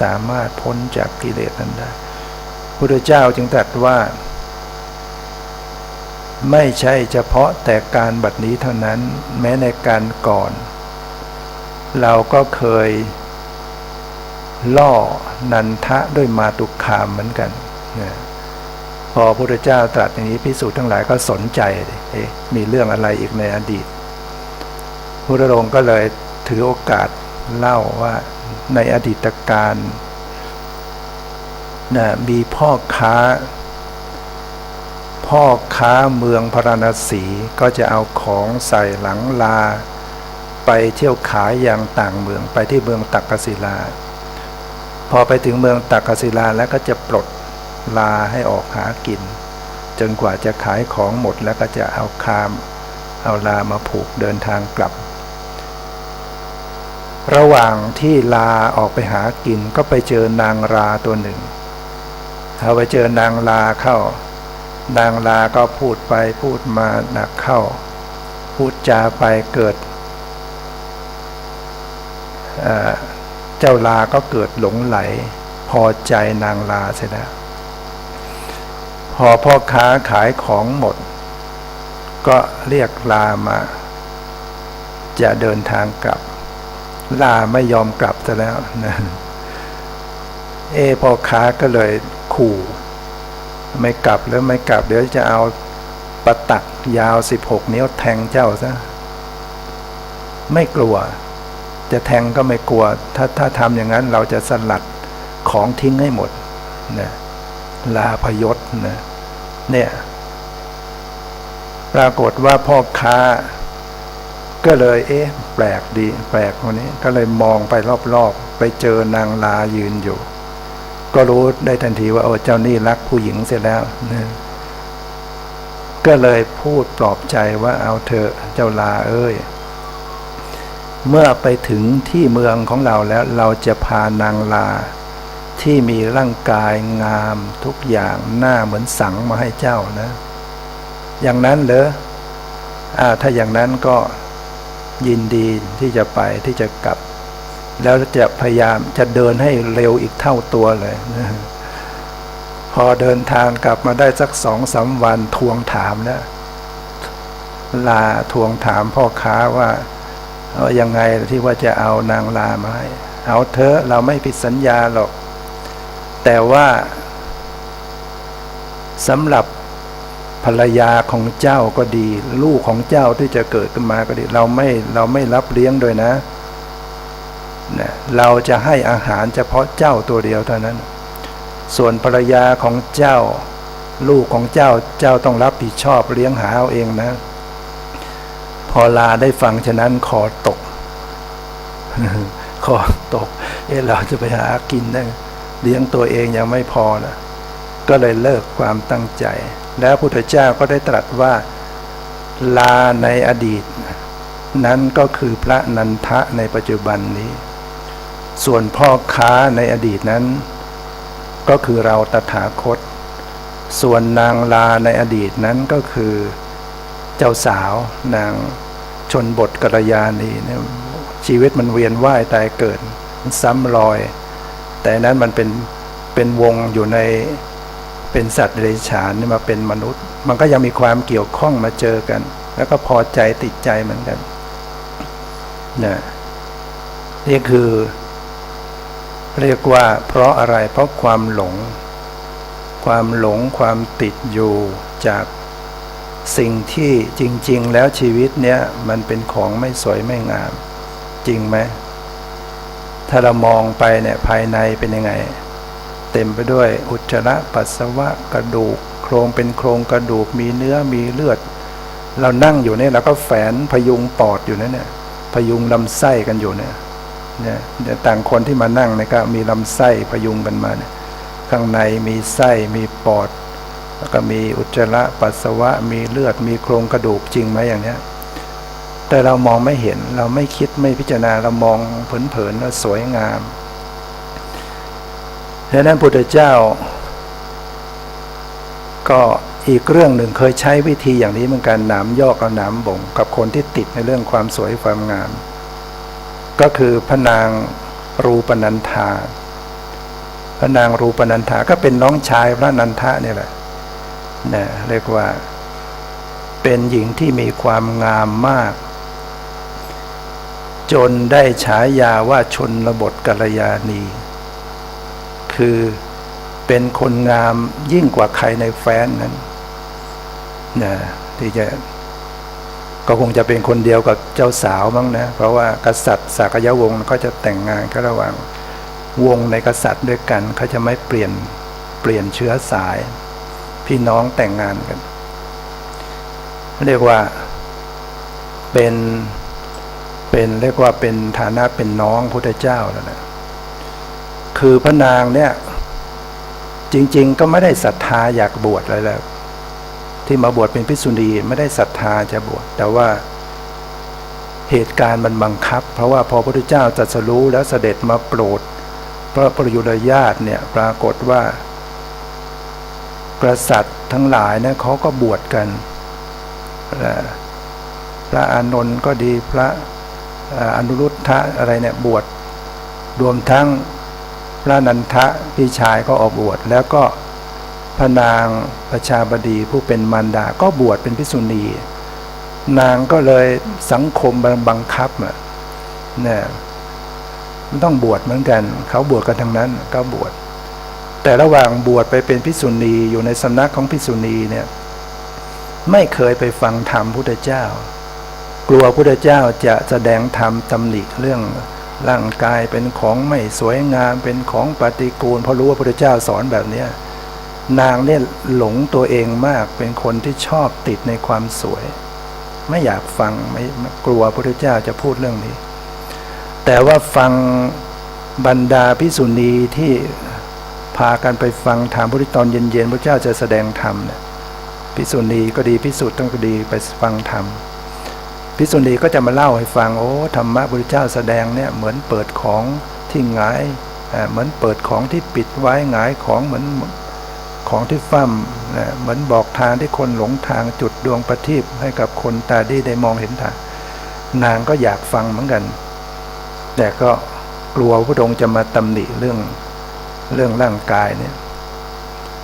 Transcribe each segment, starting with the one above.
สามารถพ้นจากกิเลสนั้นได้พุทธเจ้าจึงตรัสว่า ไม่ใช่เฉพาะแต่การบัดนี้เท่านั้น แม้ในการก่อน เราก็เคยล่อนันทะด้วยมาตุคามเหมือนกันนะพอพระพุทธเจ้าตรัสอย่างนี้พิสูจน์ทั้งหลายก็สนใจเอ๊ะมีเรื่องอะไรอีกในอดีตพระพุทธองค์ก็เลยถือโอกาสเล่าว่า ในอดีตการนะมีพ่อค้า พ่อค้าเมืองพาราณสีก็จะเอาของใส่หลังลา ไปเที่ยวขายอย่างต่างเมืองไปที่เมืองตักกศิลา พอไปถึงเมืองตักกศิลาแล้วก็จะปลดลาให้ออกหากิน จนกว่าจะขายของหมดแล้วก็จะเอาคาม เอาลามาผูกเดินทางกลับ ระหว่างที่ลาออกไปหากินก็ไปเจอนางราตัวหนึ่งเอาไปเจอนางลาเข้า นางลาก็พูดไปพูดมาหนักเข้า พูดจาไปเกิดเอ่อเจ้าลาก็เกิดหลงไหล พอใจนางลาเสียแล้วพอพ่อค้าขายของหมด ก็เรียกลามา จะเดินทางกลับ ลาไม่ยอมกลับซะแล้วนะเอพ่อค้าก็เลยขู่ ไม่กลับแล้วไม่กลับ เดี๋ยวจะเอาประตักยาวสิบหกนิ้วแทงเจ้าซะไม่กลัว จะแทงก็ไม่กลัว ถ้าถ้าทำอย่างนั้นเราจะสลัดของทิ้งให้หมดนะลาพยศนะเนี่ย ปรากฏว่าพ่อค้า ก็เลย เอ๊ะ แปลกดี แปลกคนนี้ ก็เลยมองไปรอบๆ ไปเจอนางลายืนอยู่ ก็รู้ได้ทันทีว่าโอ้เจ้านี่รักผู้หญิงเสร็จแล้วนะก็เลยพูดปลอบใจว่าเอาเถอะเจ้าลาเอ้ย เมื่อไปถึงที่เมืองของเราแล้วเราจะพานางลา ที่มีร่างกายงามทุกอย่างหน้าเหมือนสังมาให้เจ้านะ อย่างนั้นเหรออ่าถ้าอย่างนั้นก็ ยินดีที่จะไปที่จะกลับ แล้วจะพยายามจะเดินให้เร็วอีกเท่าตัวเลยนะพอเดินทางกลับมาได้สักสองสามวันทวงถามแล้วลาทวงถามพ่อค้าว่าเอายังไงที่ว่าจะเอานางลามาให้เอาเถอเราไม่ผิดสัญญาหรอก แต่ว่าสำหรับ ภรรยาของเจ้าก็ดี ลูกของเจ้าที่จะเกิดขึ้นมาก็ดี เราไม่เราไม่รับเลี้ยงโดยนะนะเราจะให้อาหารเฉพาะเจ้าตัวเดียวเท่านั้น ส่วนภรรยาของเจ้า ลูกของเจ้าเจ้าต้องรับผิดชอบเลี้ยงหาเอาเองนะ พอลาได้ฟังฉะนั้นคอตกคอตก เอ๊ะเราจะไปหากินได้เลี้ยงตัวเองยังไม่พอนะก็เลยเลิกความตั้งใจ แล้วพุทธเจ้าก็ได้ตรัสว่าลาในอดีต นั้นก็คือพระนันทะในปัจจุบันนี้ ส่วนพ่อค้าในอดีตนั้น ก็คือเราตถาคต ส่วนนางลาในอดีตนั้นก็คือเจ้าสาวนางชนบทกัลยาณีเนี่ยชีวิตมันเวียนว่ายตายเกิดซ้ำรอย แต่นั้นมันเป็นเป็นวงอยู่ใน เป็นสัตว์เดรัจฉานมาเป็นมนุษย์ มันก็ยังมีความเกี่ยวข้องมาเจอกัน แล้วก็พอใจติดใจเหมือนกันนะนี่คือ เรียกว่า เพราะอะไรเพราะความหลง ความหลงความติดอยู่จากสิ่งที่จริง ๆ แล้วชีวิตเนี้ยมันเป็นของไม่สวยไม่งาม จริงไหมถ้าเรามองไปเนี่ยภายในเป็นยังไง เต็มไปด้วยอุจจาระปัสสาวะกระดูก โครงเป็นโครงกระดูกมีเนื้อมีเลือด เรานั่งอยู่เนี่ยเราก็แฝนพยุงปอดอยู่นั่นเนี่ยพยุงลำไส้กันอยู่เนี่ยเนี่ยต่างคนที่มานั่งเนี่ยก็มีลำไส้พยุงกันมาเนี่ยข้างในมีไส้มีปอด แล้วก็มีอุจจาระปัสสาวะมีเลือดมีโครงกระดูกจริงไหมอย่างเนี้ยแต่เรามองไม่เห็นเราไม่คิดไม่พิจารณาเรามองเผินๆว่าสวยงาม ดังนั้นพุทธเจ้า ก็อีกเรื่องหนึ่งเคยใช้วิธีอย่างนี้เหมือนกันหนามยอกเอาหนามบ่ง กับคนที่ติดในเรื่องความสวยความงาม ก็คือพระนางรูปนันธาพระนางรูปนันทาก็เป็นน้องชายพระนันทะเนี่ยแหละนะเรียกว่า เป็นหญิงที่มีความงามมาก จนได้ฉายาว่าชนบทกัลยาณี คือเป็นคนงามยิ่งกว่าใครในแฟนนั้นนะที่จะก็คงจะเป็นคนเดียวกับเจ้าสาวมั้งนะ เพราะว่ากษัตริย์สักยวงศ์ก็จะแต่งงานก็ระหว่างวงในกษัตริย์ด้วยกันเขาจะไม่เปลี่ยนเปลี่ยนเชื้อสาย พี่น้องแต่งงานกัน เรียกว่าเป็นเป็นเรียกว่าเป็นฐานะเป็นน้องพุทธเจ้าแล้วนะ คือพระนางเนี่ย จริง ๆ ก็ไม่ได้ศรัทธาอยากบวชอะไรแล้ว ที่มาบวชเป็นภิกษุณีไม่ได้ศรัทธาจะบวชแต่ว่าเหตุการณ์มันบังคับ เพราะว่าพอพระพุทธเจ้าตรัสรู้แล้วเสด็จมาโปรดพระประยุรญาติเนี่ยปรากฏว่ากษัตริย์ทั้งหลายเนี่ยเขาก็บวชกัน พระอานนท์ก็ดีพระอนุรุทธะอะไรเนี่ยบวชรวมทั้ง พระนันทะพี่ชายก็ออกบวชแล้วก็พระนางประชาบดีผู้เป็นมารดาก็บวชเป็นภิษุณี นางก็เลยสังคมบังคับอะเนี่ยมันต้องบวชเหมือนกัน เขาบวชกันทั้งนั้นก็บวชแต่ระหว่างบวชไปเป็นภิษุณีอยู่ในสำนักของภิษุณีเนี่ยไม่เคยไปฟังธรรมพุทธเจ้า กลัวพุทธเจ้าจะแสดงธรรมตำหนิเรื่อง ร่างกายเป็นของไม่สวยงามเป็นของปฏิกูลเพราะรู้ว่าพุทธเจ้าสอนแบบเนี้ยนางเนี่ยหลงตัวเองมากเป็นคนที่ชอบติดในความสวย ไม่อยากฟังไม่กลัวพุทธเจ้าจะพูดเรื่องนี้ แต่ว่าฟังบรรดาพิสุณีที่พากันไปฟังธรรมพุทธตอนเย็นๆพระเจ้าจะแสดงธรรมเนี่ยพิสุณีก็ดีพิสุทธ์ต้องก็ดีไปฟังธรรม พิสุณีก็จะมาเล่าให้ฟังโอ้ธรรมะพุทธเจ้าแสดงเนี่ยเหมือนเปิดของที่หงายเหมือนเปิดของที่ปิดไว้หงายของเหมือนของที่ฟั่มนะเหมือนบอกทางที่คนหลงทางจุดดวงประทีปให้กับคนตาดีได้มองเห็นทางนางก็อยากฟังเหมือนกัน แต่ก็กลัวพระองค์จะมาตำหนิเรื่องเรื่องร่างกายเนี่ย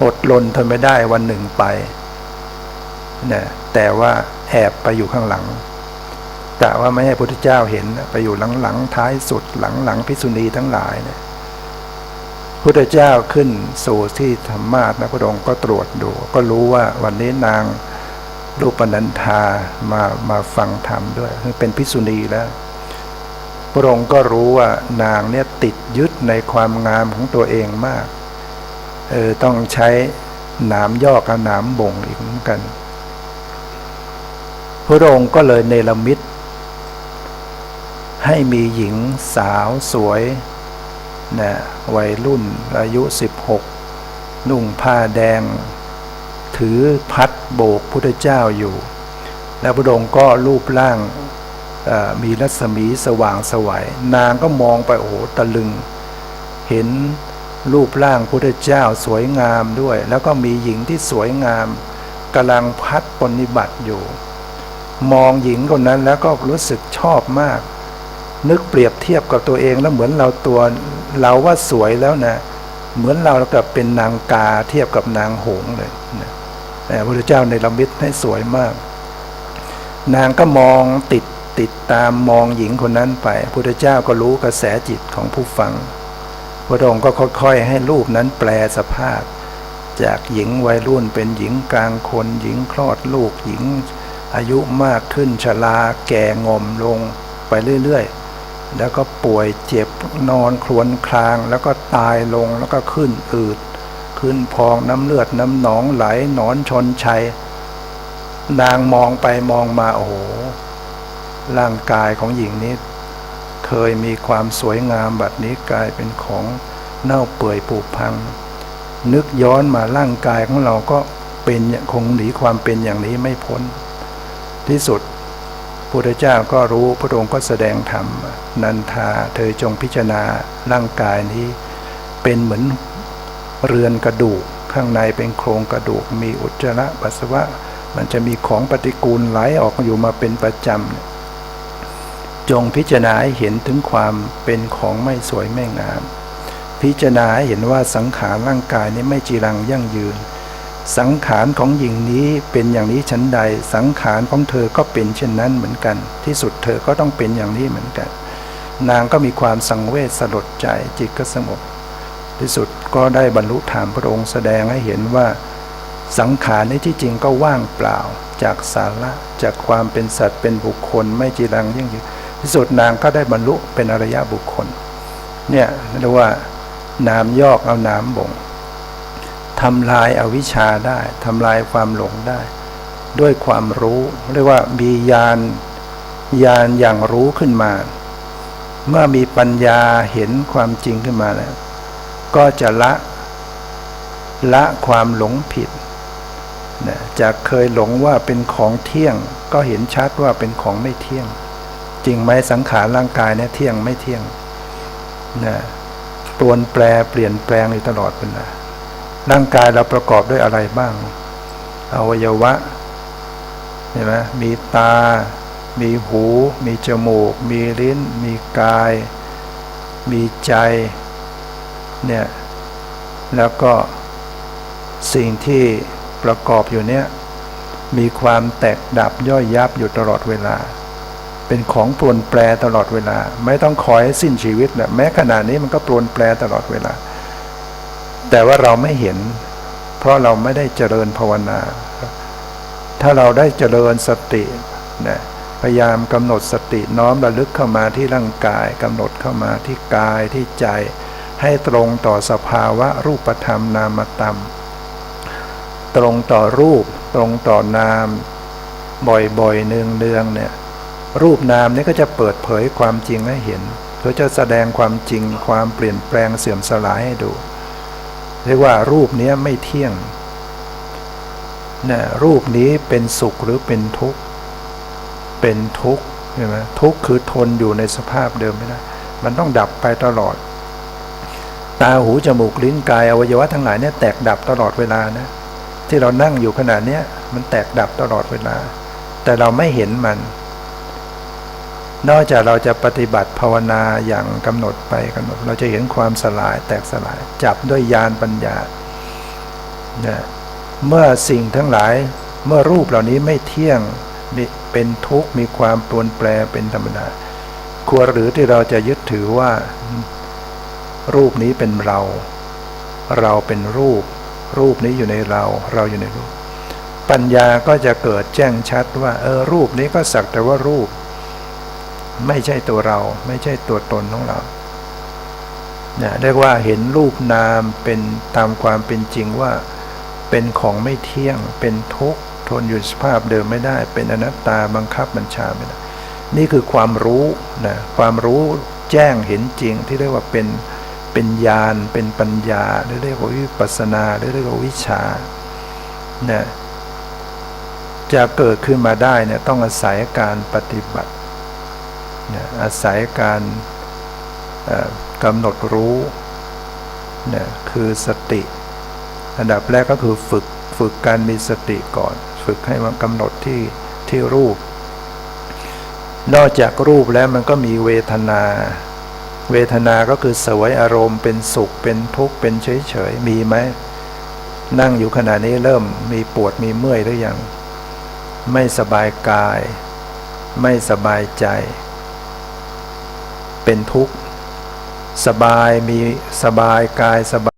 อดรนทนไม่ได้วันหนึ่งไปนะแต่ว่าแอบไปอยู่ข้างหลัง กะว่าไม่ให้พระพุทธเจ้าเห็นไปอยู่หลังๆท้ายสุดหลังๆพิษุณีทั้งหลายเนี่ยพุทธเจ้าขึ้นสู่ที่ธรรมาสนะพระองค์ก็ตรวจดู ก็รู้ว่าวันนี้นางรูปนันธามามาฟังธรรมด้วยเป็นพิษุณีแล้ว พระองค์ก็รู้ว่านางเนี่ยติดยึดในความงามของตัวเองมากเออต้องใช้หนามยอกกับหนามบ่งอีกเหมือนกัน พระองค์ก็เลยเนรมิต ให้มีหญิงสาวสวยนะวัยรุ่นอายุ 16 นุ่งผ้าแดง ถือพัดโบกพุทธเจ้าอยู่ แล้วพระองค์ก็รูปร่างมีรัศมีสว่างสวัยนางก็มองไปโอ้โหตะลึง เห็นรูปร่างพุทธเจ้าสวยงามด้วย แล้วก็มีหญิงที่สวยงามกำลังพัดปฏิบัติอยู่ มองหญิงคนนั้นแล้วก็รู้สึกชอบมาก นึกเปรียบเทียบกับตัวเองแล้วเหมือนเราตัวเราว่าสวยแล้วนะเหมือนเรากับเป็นนางกาเทียบกับนางหงส์เลยนะแต่พระพุทธเจ้าในละมิตให้สวยมาก นางก็มองติดติดตามมองหญิงคนนั้นไปพระพุทธเจ้าก็รู้กระแสจิตของผู้ฟัง พระองค์ก็ค่อยๆ ให้รูปนั้นแปลสภาพ จากหญิงวัยรุ่นเป็นหญิงกลางคน หญิงคลอดลูกหญิงอายุมากขึ้นชราแก่งอมลงไปเรื่อยๆ แล้วก็ป่วยเจ็บนอนครวญคราง แล้วก็ตายลงแล้วก็ขึ้นอืด ขึ้นพองน้ำเลือดน้ำหนองไหลหนอนชนชัย นางมองไปมองมาโอ้โห ร่างกายของหญิงนี้ เคยมีความสวยงามบัดนี้กลายเป็นของเน่าเปื่อยผุพัง นึกย้อนมาร่างกายของเราก็เป็นคงหนีความเป็นอย่างนี้ไม่พ้น ที่สุด พุทธเจ้าก็รู้พระองค์ก็แสดงธรรมนันทาเธอจงพิจารณาร่างกายนี้เป็นเหมือนเรือนกระดูก ข้างในเป็นโครงกระดูก มีอุจจาระปัสสาวะ มันจะมีของปฏิกูลไหลออกอยู่มาเป็นประจำจงพิจารณาหเห็นถึงความเป็นของไม่สวยไม่งาม พิจารณาหเห็นว่าสังขารร่างกายนี้ไม่จีรังยั่งยืน สังขารของหญิงนี้เป็นอย่างนี้ชั้นใด สังขารของเธอก็เป็นเช่นนั้นเหมือนกัน ที่สุดเธอก็ต้องเป็นอย่างนี้เหมือนกัน นางก็มีความสังเวชสลดใจจิตก็สงบที่สุดก็ได้บรรลุธรรมพระองค์แสดงให้เห็นว่า สังขารนี้ที่จริงก็ว่างเปล่า จากสาระจากความเป็นสัตว์เป็นบุคคลไม่จีรังยั่งยืนที่สุดนางก็ได้บรรลุเป็นอริยบุคคล เนี่ยเรียกว่าน้ำยอกเอาน้ำบ่ง ทำลายอาวิชชาได้ทำลายความหลงได้ ด้วยความรู้เรียกว่ามีญาณญาณอย่างรู้ขึ้นมา เมื่อมีปัญญาเห็นความจริงขึ้นมาแล้ว ก็จะละละความหลงผิดนะจากเคยหลงว่าเป็นของเที่ยง ก็เห็นชัดว่าเป็นของไม่เที่ยง จริงไหมสังขารร่างกายเนี่ยเที่ยงไม่เที่ยงนะปรวนแปรเปลี่ยนแปลงอยู่ตลอดเวลา ร่างกายเราประกอบด้วยอะไรบ้าง อวัยวะเห็นไหมมีตา มีหู มีจมูก มีลิ้น มีกาย มีใจ เนี่ย แล้วก็สิ่งที่ประกอบอยู่เนี่ย มีความแตกดับย่อยยับอยู่ตลอดเวลา เป็นของปรวนแปรตลอดเวลา ไม่ต้องคอยให้สิ้นชีวิตแหละแม้ขณะนี้มันก็ปรวนแปรตลอดเวลา แต่ว่าเราไม่เห็น เพราะเราไม่ได้เจริญภาวนา ถ้าเราได้เจริญสตินะพยายามกำหนดสติน้อมระลึกเข้ามาที่ร่างกายกำหนดเข้ามาที่กายที่ใจ ให้ตรงต่อสภาวะรูปธรรมนามธรรม ตรงต่อรูป ตรงต่อนาม บ่อยๆเนืองๆเนี่ยรูปนามนี้ก็จะเปิดเผยความจริงให้เห็นเขาจะแสดงความจริงความเปลี่ยนแปลงเสื่อมสลายให้ดู เรียกว่ารูปนี้ไม่เที่ยงนะรูปนี้เป็นสุขหรือเป็นทุกข์ เป็นทุกข์ใช่ไหมทุกข์คือทนอยู่ในสภาพเดิมไม่ได้ มันต้องดับไปตลอด ตาหูจมูกลิ้นกายอวัยวะทั้งหลายเนี่ยแตกดับตลอดเวลานะที่เรานั่งอยู่ขณะเนี้มันแตกดับตลอดเวลา แต่เราไม่เห็นมัน นอกจากเราจะปฏิบัติภาวนาอย่างกำหนดไปกำหนด เราจะเห็นความสลายแตกสลายจับด้วยญาณปัญญาเนี่ยเมื่อสิ่งทั้งหลายเมื่อรูปเหล่านี้ไม่เที่ยงเป็นทุกข์มีความปรวนแปรเป็นธรรมดาควรหรือที่เราจะยึดถือว่า รูปนี้เป็นเรา เราเป็นรูป รูปนี้อยู่ในเรา เราอยู่ในรูป ปัญญาก็จะเกิดแจ้งชัดว่า เออรูปนี้ก็สักแต่ว่ารูป ไม่ใช่ตัวเรา ไม่ใช่ตัวตนของเราเนี่ยเรียกว่าเห็นรูปนามเป็นตามความเป็นจริงว่าเป็นของไม่เที่ยง เป็นทุกข์ทนอยู่สภาพเดิมไม่ได้ เป็นอนัตตาบังคับบัญชาไม่ได้นี่คือความรู้นะความรู้แจ้งเห็นจริงที่เรียกว่าเป็นเป็นญาณเป็นปัญญาหรือเรียกว่าวิปัสนาหรือเรียกว่าวิชานะจะเกิดขึ้นมาได้เนี่ยต้องอาศัยการปฏิบัติ อาศัยการกำหนดรู้นะคือสติ อันดับแรกก็คือฝึกฝึกการมีสติก่อน ฝึกให้มันกำหนดที่ที่รูป นอกจากรูปแล้วมันก็มีเวทนา เวทนาก็คือสวยอารมณ์เป็นสุขเป็นทุกข์เป็นเฉยเฉยมีไหมนั่งอยู่ขณะนี้เริ่มมีปวดมีเมื่อยหรือยัง ไม่สบายกาย ไม่สบายใจ เป็นทุกข์ สบายมีสบายกายสบาย